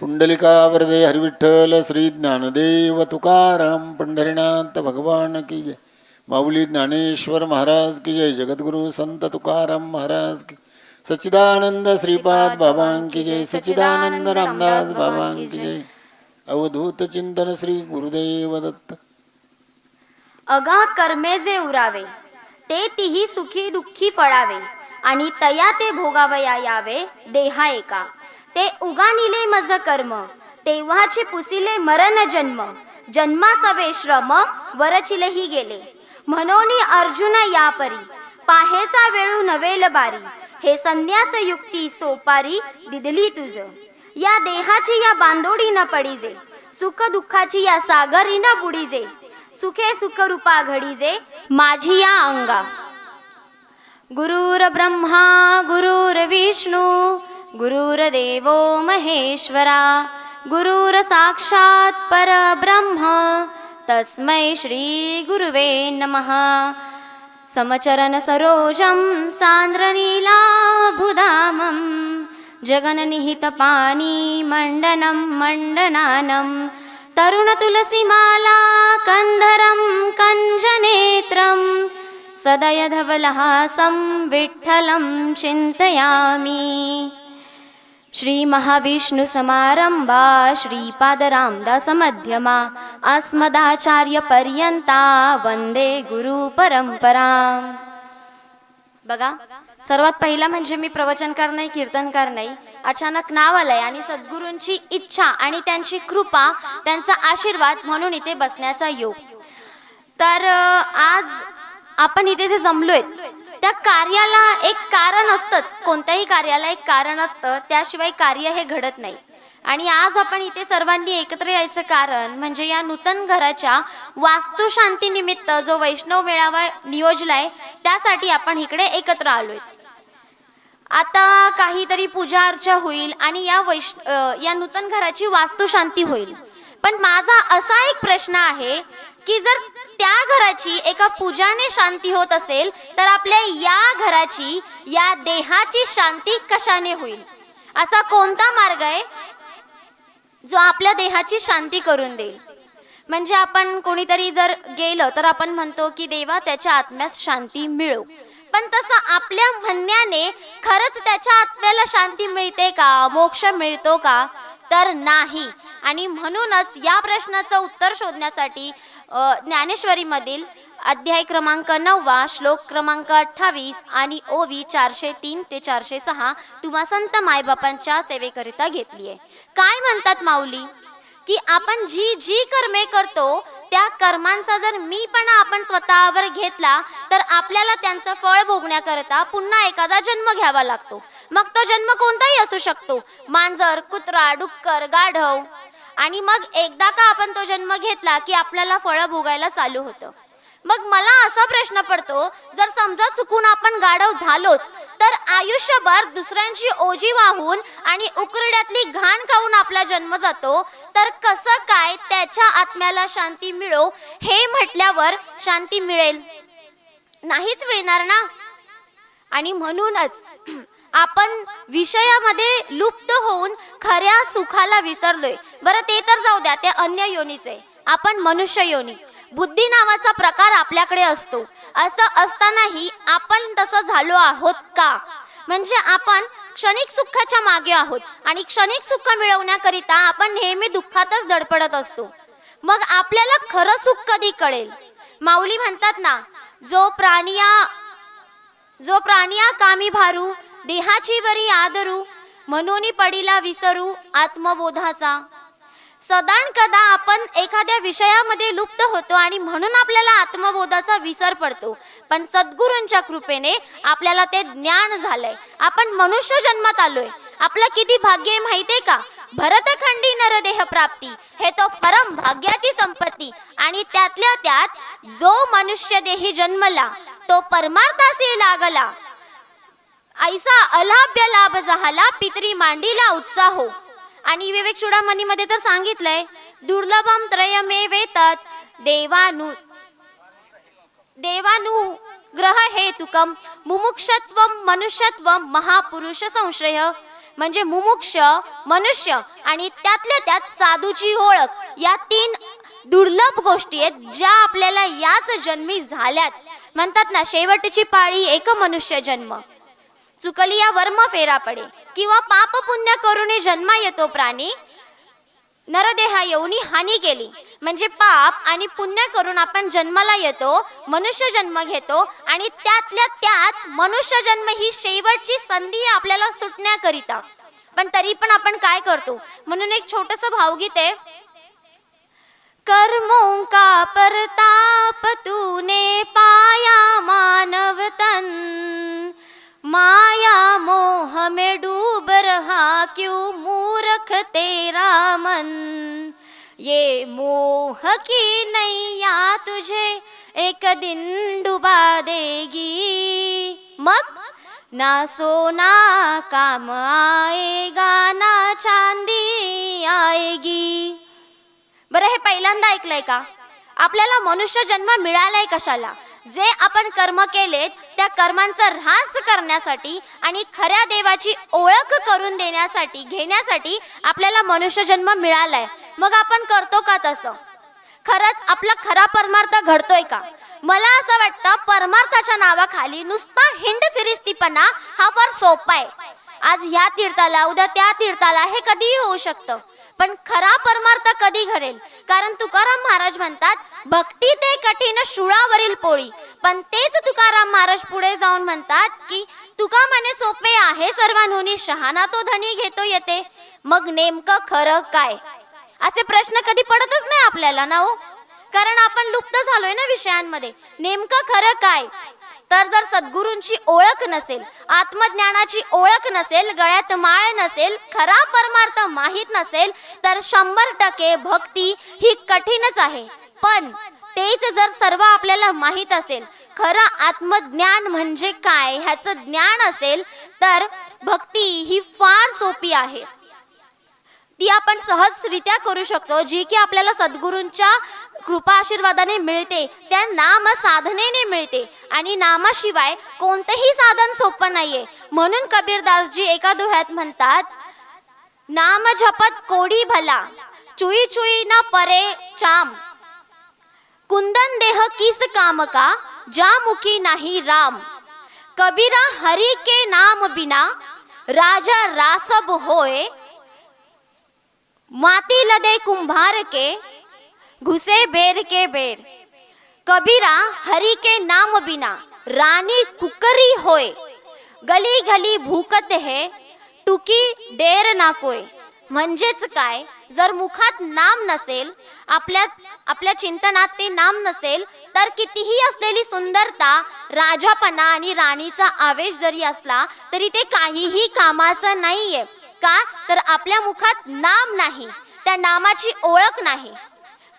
पुंडलिका वरदे हरिविठ्ठल श्री ज्ञानदेव तुकाराम पंढरीनाथ भगवान की जय. माऊली ज्ञानेश्वर महाराज की जय. जगद्गुरु संत तुकाराम महाराज की सच्चिदानंद श्रीपाद बाबांकी जय. सच्चिदानंद रामदास बाबांकी जय. अवधूत चिंतन श्री गुरुदेव दत्त. अगा कर्मे जे उरावे ते तिही सुखी दुःखी फळावे आणि तया ते भोगावया यावे देहा एका. ते उगानिले मज कर्म तेव्हाचे पुसिले मरण जन्म जन्मासवे श्रम वरचिलेही गेले. म्हणून अर्जुन या परी पाहेचा वेळू नवेल बारी हे संन्यास युक्ती सोपारी दिदली तुझ. या देहाची या बांधोडी न पडीजे सुख दुःखाची या सागरी न बुडीजे सुखे सुख रूपा घडीजे माझी या अंगा. गुरुर ब्रह्मा गुरुर विष्णू गुरुर्देवो महेश्वरा गुरुर साक्षात परब्रह्म तस्मै श्री गुरुवे नमः। समचरण सरोजं सान्द्रनीलाभुधामं जगननिहितपानी मण्डनं मण्डनानं तरुणतुलसीमाला कन्धरं कञ्जनेत्रं सदयधवलहासं विठ्ठलं चिन्तयामि श्रीमहाविष्णुसमारम्भा श्रीपादरामदासमध्यमा अस्मदाचार्यपर्यन्ता गुरु गुरुपरम्परा। बघा सर्वात पहिला म्हणजे मी प्रवचनकार नाही कीर्तनकार नाही. अचानक नाव आलंय आणि सद्गुरूंची इच्छा आणि त्यांची कृपा त्यांचा आशीर्वाद म्हणून इथे बसण्याचा योग. तर आज आपण इथे जे जमलोय त्या कार्याला एक कारण असतंच. कोणत्याही कार्याला एक कारण असतं. त्याशिवाय कार्य हे घडत नाही. आणि आज आपण इथे सर्वांनी एकत्र यायचं कारण म्हणजे या नूतन घराच्या वास्तुशांती निमित्त जो वैष्णव मेळावा नियोजलाय त्यासाठी आपण इकडे एकत्र आलोय. आता काहीतरी पूजा अर्चा होईल आणि या वैश या नूतन घराची वास्तुशांती होईल. पण माझा असा एक प्रश्न आहे की जर त्या घराची एका पूजाने शांती होत असेल तर आपल्या या घराची या देहाची शांती कशाने होईल? असा कोणता मार्ग आहे जो आपल्या देहाची शांती करून देईल? म्हणजे आपण कोणीतरी जर गेलं तर आपण म्हणतो की देवा त्याच्या आत्म्यास शांती मिळो. पण तसं आपल्या म्हणण्याने खरंच त्याच्या आत्म्याला शांती मिळते का? मोक्ष मिळतो का? तर नाही. आणि म्हणूनच या प्रश्नाचं उत्तर शोधण्यासाठी ज्ञानेश्वरीमधील अध्याय क्रमांक नववा श्लोक क्रमांक अठ्ठावीस आणि ओवी चारशे तीन ते चारशे सहा तुम्हा संत मायबापांच्या सेवेकरिता घेतली आहे. काय म्हणतात माऊली? की आपण जी जी कर्मे करतो त्या कर्मांचा जर मीपणा आपण स्वतःवर घेतला तर आपल्याला त्यांचं फळ भोगण्याकरता पुन्हा एखादा जन्म घ्यावा लागतो. मग तो जन्म कोणताही असू शकतो. मांजर कुत्रा डुक्कर गाढव. आणि मग एकदा का आपण तो जन्म घेतला की आपल्याला फळं भोगायला चालू होतं. मग मला असा प्रश्न पडतो जर समजा चुकून आपण गाढव झालोच तर आयुष्यभर दुसऱ्यांची ओझी वाहून आणि उकरड्यातली घाण खाऊन आपला जन्म जातो तर कसं काय त्याच्या आत्म्याला शांती मिळो हे म्हटल्यावर शांती मिळेल? नाहीच मिळणार ना? आणि म्हणूनच आपण विषयामध्ये लुप्त होऊन खऱ्या सुखाला विसरलोय. बरं ते तर जाऊ द्या ते अन्य योनीचे आपण मनुष्य योनी. बुद्धी नावाचा प्रकार आपल्याकडे असतो. असं असतानाही आपण तसं झालो आहोत का? म्हणजे आपण क्षणिक सुखाच्या मागे आहोत आणि क्षणिक सुख मिळवण्याकरिता आपण नेहमी दुःखातच दडपडत असतो. मग आपल्याला खरं सुख कधी कळेल? माऊली म्हणतात ना जो प्राणिया जो प्राणिया कामी भारू देहाची वरी आदरू मनोनी पडिला विसरू आत्मबोधाचा. सदान कदा आपण एखाद्या विषयामध्ये लुप्त होतो आणि म्हणून आपल्याला आत्मबोधाचा विसर पडतो. पण सद्गुरूंच्या कृपेने आपल्याला ते ज्ञान झालंय. आपण मनुष्य जन्मात आलोय. आपलं किती भाग्य आहे माहितीये का? भरतखंडी नरदेह प्राप्ती. हे तो परम भाग्याची संपत्ती. आणि त्यातल्या त्यात जो मनुष्य देही जन्मला तो परमार्थाशी लागला. ऐसा अलाभ्य लाभ झाला पितरी मांडीला उत्साह हो. आणि विवेक चुडामणी मध्ये तर सांगितलंय दुर्लभम त्रयमे वेतत देवानु देवानु ग्रह हेतुकम मुमुक्षत्व मनुष्यत्व महापुरुष संश्रय. म्हणजे मुमुक्ष मनुष्य आणि त्यातल्या त्यात साधूची ओळख या तीन दुर्लभ गोष्टी आहेत ज्या आपल्याला याच जन्मी झाल्यात. म्हणतात ना शेवटची पाळी एक मनुष्य जन्म. चुकली या वर्म फेरा पडे. किंवा पाप पुण्य करून जन्मा येतो प्राणी. नरदेहा येऊनी हानी केली. म्हणजे पाप आणि पुण्य करून आपण जन्माला येतो मनुष्य जन्म घेतो आणि त्यातल्या त्यात मनुष्य जन्म ही शेवटची संधी आपल्याला सुटण्याकरिता. पण तरी पण आपण काय करतो? म्हणून एक छोटस भावगीत आहे. कर्मों का परताप तूने पाया मानव तन माया मोह में डूब रहा क्यों मूर्ख तेरा मन? ये मोह की नैया तुझे एक दिन डुबा देगी। मग ना सोना काम आएगा ना चांदी आएगी। बरं हे पहिल्यांदा ऐकलंय का? आपल्याला मनुष्य जन्म मिळालाय कशाला? जे आपण कर्म केलेत त्या कर्मांचा ऱ्हास करण्यासाठी आणि खऱ्या देवाची ओळख करून देण्यासाठी घेण्यासाठी आपल्याला मनुष्य जन्म मिळालाय. मग आपण करतो का तसं? खरंच आपला खरा परमार्थ घडतोय का? मला असं वाटतं परमार्थाच्या नावाखाली नुसता हिंड फिरिस्तीपणा हा फार सोपा आहे. आज ह्या तीर्थाला उद्या त्या तीर्थाला हे कधीही होऊ शकतं. पण खरा परमार्थ कधी घडेल? कारण तुकाराम महाराज म्हणतात भक्ती ते कठीण शुळावरील पोळी. पण तेच तुकाराम महाराज पुढे जाऊन म्हणतात की तुका म्हणे सोपे आहे सर्वांहुनी शहाणा तो धनी घेतो येते. मग नेमकं खरं काय? असे प्रश्न कधी पडतच नाही आपल्याला ना हो? कारण आपण लुप्त झालोय ना विषयांमध्ये. नेमकं खरं काय? तर जर सद्गुरूंची ओळख नसेल आत्मज्ञानाची ओळख नसेल गळ्यात माळ नसेल खरा परमार्थ माहीत नसेल तर शंभर टक्के भक्ती ही कठीणच आहे. पण तेच जर सर्व आपल्याला माहीत असेल खरं आत्मज्ञान म्हणजे काय ह्याचं ज्ञान असेल तर भक्ती ही फार सोपी आहे. ती आपण सहजरित्या करू शकतो जी की आपल्याला सद्गुरूंच्या कृपा आशीर्वादाने मिळते. त्या नाम साधनेने मिळते. आणि नामाशिवाय कोणतंही साधन सोपं नाहीये. म्हणून कबीरदासजी एका दोह्यात म्हणतात नाम झपत कोडी भला चुई चुई ना परे चाम. कुंदन देह किस काम का जा मुखी नाही राम. कबीरा हरी के नाम बिना राजा रासब होय. माती लदे कुंभार के घुसे बेर के बेर। कबीरा हरि के नाम बिना रानी कुकरी होय गली गली भूकत है टुकी डेर ना कोय म्हणजेच काय? जर मुखात नाम नसेल आपल्या आपल्या चिंतनात ते नाम नसेल तर कितीही असलेली सुंदरता राजापणा आणि राणीचा आवेश जरी असला तरी ते काहीही कामाचं नाहीये. का? तर आपल्या मुखात नाम नाही. त्या नामाची ओळख नाही.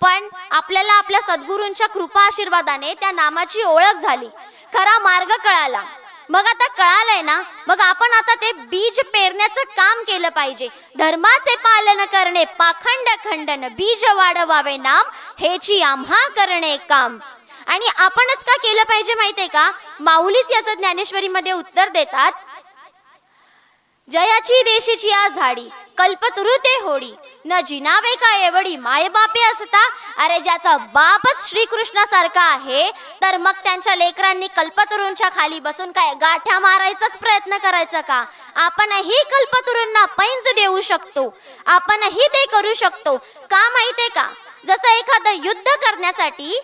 पण आपल्याला आपल्या सद्गुरूंच्या कृपा आशीर्वादाने त्या नामाची ओळख झाली. खरा मार्ग कळाला. मग आता कळालंय ना? मग आपण आता ते बीज पेरण्याचं काम केलं पाहिजे. धर्माचे पालन करणे पाखंड खंडन बीज वाढवावे नाम हेची आम्हा करणे काम. आणि आपणच का केलं पाहिजे माहितीये का? माऊलीच याचं ज्ञानेश्वरीमध्ये उत्तर देतात. जयाची देशीची या झाडी कल्पतरू होडी. न जिनावे का एवढी मायबापी असता? अरे ज्याचा बापच श्रीकृष्णासारखा आहे तर मग त्यांच्या लेकरांनी कल्पतरूंच्या खाली बसून काय गाठ्या मारायचाच प्रयत्न करायचा का? आपणही कल्पतरूंना पैंज देऊ शकतो. आपणही ते करू शकतो. का माहितीये का? जसं एखादं युद्ध करण्यासाठी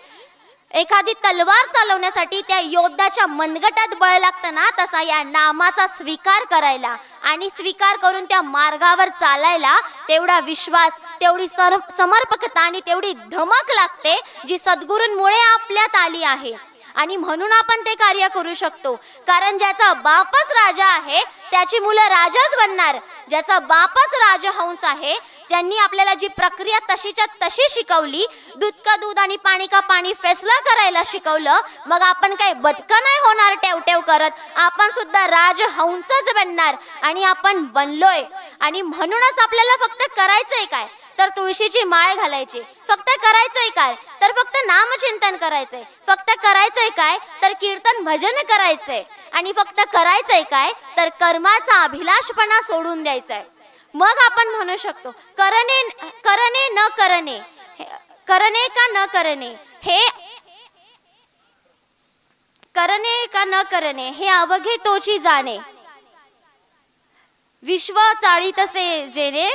एखादी तलवार चालवण्यासाठी त्या योद्धाच्या मनगटात बळ लागतं ना तसा या नामाचा स्वीकार करायला. आणि स्वीकार करून त्या मार्गावर चालायला तेवढा विश्वास तेवढी सर समर्पकता आणि तेवढी धमक लागते जी सद्गुरूंमुळे आपल्यात आली आहे. आणि म्हणून आपण ते कार्य करू शकतो. कारण ज्याचा बापच राजा आहे त्याची मुलं राजाच बनणार. ज्याचा बापच राजहंस आहे त्यांनी आपल्याला जी प्रक्रिया तशीच्या तशी शिकवली दूध का दूध आणि पाणी का पाणी फैसला करायला शिकवलं मग आपण काय बदकं नाही होणार टेवटेव करत? आपण सुद्धा राजहंसच बनणार आणि आपण बनलोय. आणि म्हणूनच आपल्याला फक्त करायचंय काय? तर तुळशीची माळ घालायची. फक्त करायचंय काय? तर फक्त नामचिंतन करायचंय. फक्त करायचंय काय? तर कीर्तन भजन करायचंय. आणि फक्त करायचंय काय? तर कर्माचा अभिलाषपणा सोडून द्यायचाय. मग आपण म्हणू शकतो करणे करणे न करणे करणे का न करणे हे करणे का न करणे हे अवघे तोची जाणे. विश्व चाळीतसे जेणे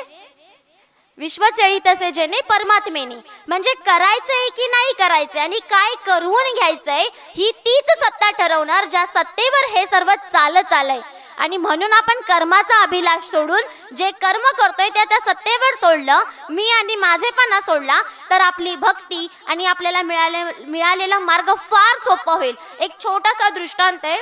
विश्व चळीतसे जेणे परमात्मेने. म्हणजे करायचंय की नाही करायचंय आणि काय करून घ्यायचंय ही तीच सत्ता ठरवणार ज्या सत्तेवर हे सर्व चालत आलंय. आणि म्हणून आपण कर्माचा अभिलाष सोडून जे कर्म करतोय त्या त्या सत्तेवर सोडलं मी आणि माझेपणा सोडला तर आपली भक्ती आणि आपल्याला मिळाले मिळालेला मार्ग फार सोपा होईल. एक छोटासा दृष्टांत आहे.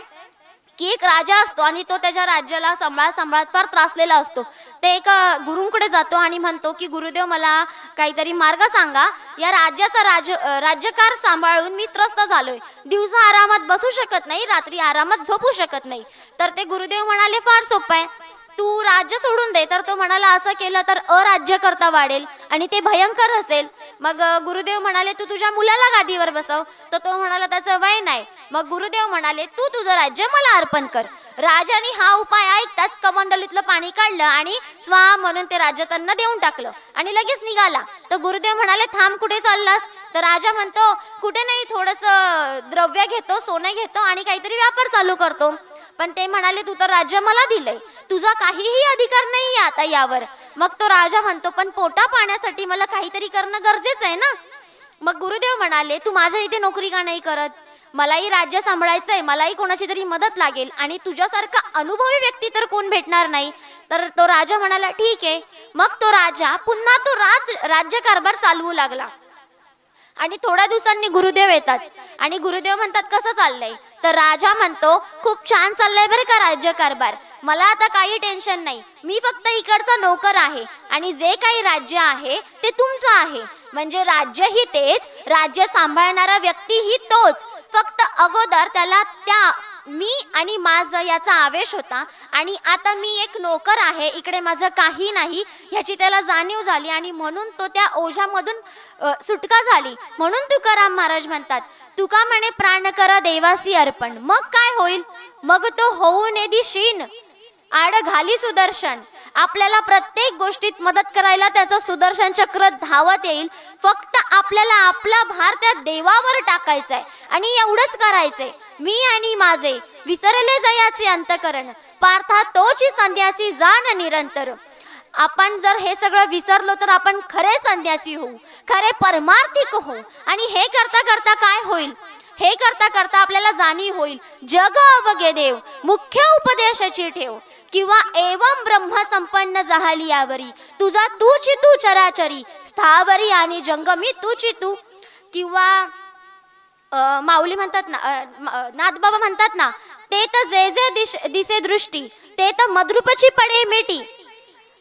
की एक राजा असतो आणि तो त्याच्या राज्याला सांभाळत सांभाळत फार त्रासलेला असतो. ते एका गुरुंकडे जातो आणि म्हणतो की गुरुदेव मला काहीतरी मार्ग सांगा. या राज्याचा राज राज्यकार सांभाळून मी त्रस्त झालोय. दिवसा आरामात बसू शकत नाही रात्री आरामात झोपू शकत नाही. तर ते गुरुदेव म्हणाले फार सोपं आहे. राज्य सोडून दे. तर तो म्हणाला असं केलं तर अराज्य करता वाढेल आणि ते भयंकर असेल मग गुरुदेव म्हणाले तू तुझ्या मुलाला गादीवर बसव. तर तो म्हणाला त्याचं वय नाही. मग गुरुदेव म्हणाले तू तुझं राज्य मला अर्पण कर. राजाने हा उपाय ऐकताच कमंडलीतलं पाणी काढलं आणि स्वा म्हणून ते राज्य त्यांना देऊन टाकलं आणि लगेच निघाला. तर गुरुदेव म्हणाले थांब कुठे चाललास? तर राजा म्हणतो कुठे नाही थोडस द्रव्य घेतो सोनं घेतो आणि काहीतरी व्यापार चालू करतो. पण ते म्हणाले तू तर राज्य मला दिलंय. तुझा काहीही अधिकार नाही आता यावर. मग तो राजा म्हणतो पण पोटा पाण्यासाठी मला काहीतरी करणं गरजेचं आहे ना? मग गुरुदेव म्हणाले तू माझ्या इथे नोकरी का नाही करत? मलाही राज्य सांभाळायचंय मलाही कोणाची तरी मदत लागेल आणि तुझ्यासारखा अनुभवी व्यक्ती तर कोण भेटणार नाही? तर तो राजा म्हणाला ठीक आहे. मग तो राजा पुन्हा तो राज राज्यकारभार चालवू लागला. आणि थोड्या दिवसांनी गुरुदेव येतात. आणि गुरुदेव म्हणतात कसं चाललंय? तर राजा म्हणतो खूप छान चाललंय बरं का राज्यकारभार मला आता काही टेन्शन नाही. मी फक्त इकडचा नोकर आहे. आणि जे काही राज्य आहे ते तुमचं आहे. म्हणजे राज्य ही तेच. राज्य सांभाळणारा व्यक्ती ही तोच. फक्त अगोदर त्याला त्या मी आणि माझं याचा आवेश होता. आणि आता मी एक नोकर आहे. इकडे माझं काही नाही. ह्याची त्याला जाणीव झाली. आणि म्हणून तो त्या ओझ्यामधून सुटका झाली. म्हणून तुकाराम महाराज म्हणतात तुका म्हणे प्राण कर देवासी अर्पण. मग काय होईल? मग तो होऊ ने दिशीन. आड घाली सुदर्शन. आपल्याला प्रत्येक गोष्टीत मदत करायला त्याचं सुदर्शन चक्र धावत येईल. फक्त आपल्याला आपला भार त्या देवावर टाकायचा आहे आणि एवढंच करायचंय. मी आणि माझे विसरले जयाचे अंतकरण. पार्था तोची संध्यासी जाण निरंतर. आपण जर हे सगळं विसरलो तर आपण खरे संन्यासी होऊ खरे परमार्थिक होऊ. आणि हे करता करता काय होईल? हे करता करता आपल्याला जाणीव होईल जग अवघे देव मुख्य उपदेशाची ठेव. किंवा एवम ब्रह्म संपन्न झाली यावरी तुझा तूची तू चराचरी स्थावरी आणि जंगमी तूची तू. किंवा माऊली म्हणतात ना नाथबाबा म्हणतात ना ते तर जे जे दिश दिसे दृष्टी ते तर मद्रुपची पडे मिटी.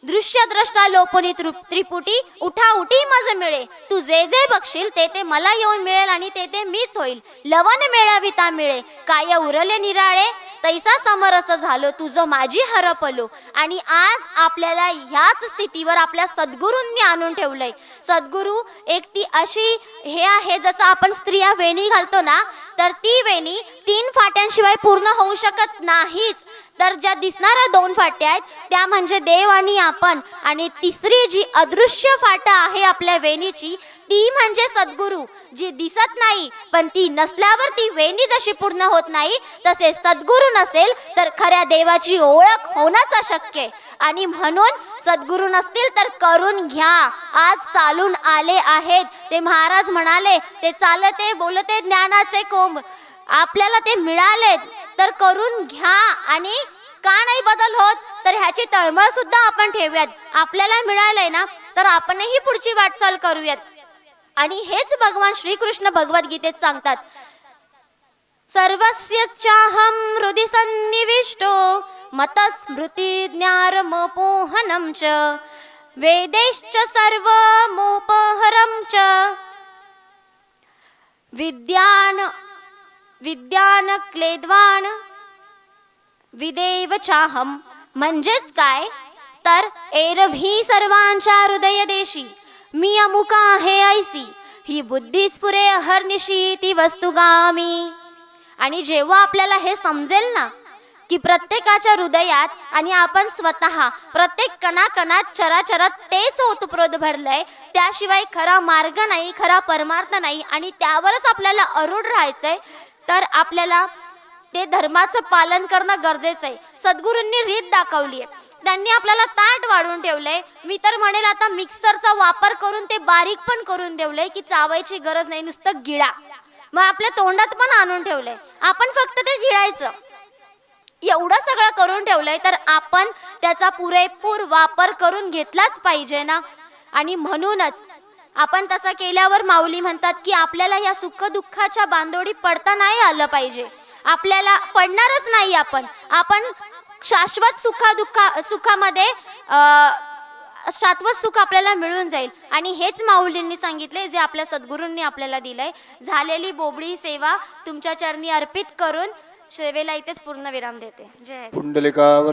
दृश्य द्रष्टा लोपनी त्रिपुटी उठा उठी मज मिळे. तू जे जे बघशील ते ते मला येऊन मिळेल आणि ते ते मीच होईल. लवण मिळविता मिळे. काय उरले निराळे? तैसा समरस झालो तुझं माझी हरपलो. आणि आज आपल्याला ह्याच स्थितीवर आपल्या सद्गुरूंनी आणून ठेवलंय. सद्गुरू एक ती अशी हे आहे जसं आपण स्त्रिया वेणी घालतो ना तर ती वेणी तीन फाट्यांशिवाय पूर्ण होऊ शकत नाहीच. तर ज्या दिसणाऱ्या दोन फाट्या आहेत त्या म्हणजे देव आणि आपण. आणि तिसरी जी अदृश्य फाटा आहे आपल्या वेणीची ती म्हणजे सद्गुरू जी दिसत नाही पण ती नसल्यावर ती वेणी जशी पूर्ण होत नाही तसे सद्गुरू नसेल तर खऱ्या देवाची ओळख होणंच अशक्य. आणि म्हणून सद्गुरू नसतील तर करून घ्या. आज चालून आले आहेत. ते महाराज म्हणाले ते चालते बोलते ज्ञानाचे कोंब. आपल्याला ते मिळाले तर करून घ्या आणि का नाही बदल होत? तर ह्याची तळमळ सुद्धा आपण ठेवूयात. आपल्याला मिळालंय ना तर आपणही पुढची वाटचाल करूयात. आणि हेच भगवान श्रीकृष्ण भगवद्गीतेत सांगतात. सर्वस्य हृदय सन्निविष्टो मतस्मृतिज्ञारमोपोहनं च वेदैश्च सर्वमोपहरं च। विद्यान विद्यान क्लेद्वान विदेव चाहम म्हणजेच काय? तर एरव्ही सर्वांच्या हृदय देशी मी अमुका आहे ऐसी ही बुद्धी स्फुरे अहर्निशी ती वस्तुगामी. आणि जेव्हा आपल्याला हे समजेल ना की प्रत्येकाच्या हृदयात आणि आपण स्वतः प्रत्येक कणाकणात चराचरात तेच ओतप्रोत भरलंय. त्याशिवाय खरा मार्ग नाही खरा परमार्थ नाही आणि त्यावरच आपल्याला अरूढ राहायचंय. तर आपल्याला ते धर्माचं पालन करणं गरजेचं आहे सद्गुरूंनी रीत दाखवली आहे त्यांनी आपल्याला ताट वाढून ठेवलंय. मी तर म्हणेल आता मिक्सरचा वापर करून ते बारीक पण करून ठेवलंय की चावायची गरज नाही नुसतं गिळा. मग आपल्या तोंडात पण आणून ठेवलंय. आपण फक्त ते गिळायचं. एवढं सगळं करून ठेवलंय तर आपण त्याचा पुरेपूर वापर करून घेतलाच पाहिजे ना? आणि म्हणूनच आपण तसं केल्यावर माऊली म्हणतात की आपल्याला या सुख दुःखाच्या बांधोडी पडता नाही आलं पाहिजे. आपल्याला पडणारच नाही आपण. आपण शाश्वत सुखा दुःखा सुखामध्ये अं, शाश्वत सुख आपल्याला मिळून जाईल. आणि हेच माऊलींनी सांगितले जे आपल्या सद्गुरूंनी आपल्याला दिलंय. झालेली बोबडी सेवा तुमच्या चरणी अर्पित करून सेवेला इथेच पूर्ण विराम देते जय हरी. पुंडलिकावर